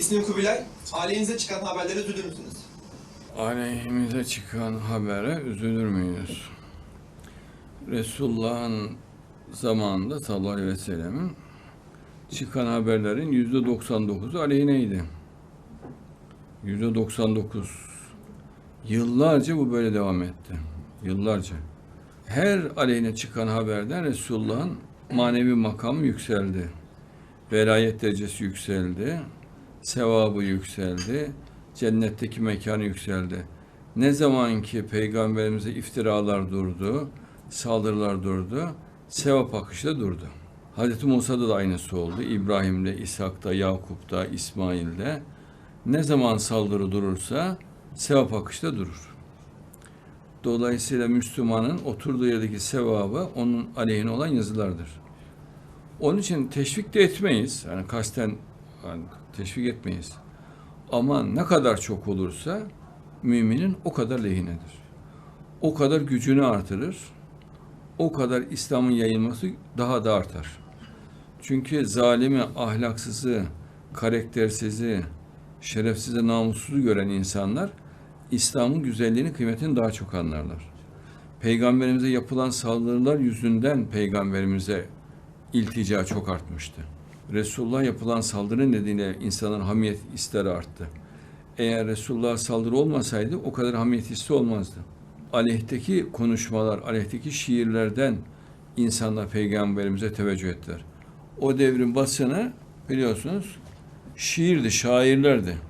İsmim Kubilay. Ailenize çıkan haberlere üzülür müsünüz? Aleyhimize çıkan habere üzülür müyüz? Resulullah'ın zamanında sallallahu aleyhi ve sellemin çıkan haberlerin yüzde 99'u aleyhineydi. Yüzde 99. Yıllarca bu böyle devam etti. Yıllarca. Her aleyhine çıkan haberden Resulullah'ın manevi makamı yükseldi. Velayet derecesi yükseldi. Sevabı yükseldi. Cennetteki mekanı yükseldi. Ne zaman ki peygamberimize iftiralar durdu, saldırılar durdu, sevap akışı da durdu. Hazreti Musa'da da aynısı oldu. İbrahim'de, İshak'ta, Yakup'ta, İsmail'de. Ne zaman saldırı durursa sevap akışı da durur. Dolayısıyla Müslümanın oturduğu yerdeki sevabı onun aleyhine olan yazılardır. Onun için teşvik de etmeyiz. Yani kasten yani teşvik etmeyiz. Ama ne kadar çok olursa müminin o kadar lehinedir. O kadar gücünü artırır. O kadar İslam'ın yayılması daha da artar. Çünkü zalimi, ahlaksızı, karaktersizi, şerefsizi, namussuzu gören insanlar İslam'ın güzelliğini, kıymetini daha çok anlarlar. Peygamberimize yapılan saldırılar yüzünden peygamberimize iltica çok artmıştı. Resulullah yapılan saldırı nedeniyle insanların hamiyet ister arttı. Eğer Resulullah saldırı olmasaydı o kadar hamiyet hissi olmazdı. Aleyhteki konuşmalar, aleyhteki şiirlerden insanlar peygamberimize teveccüh ettiler. O devrin basını biliyorsunuz şiirdi, şairlerdi.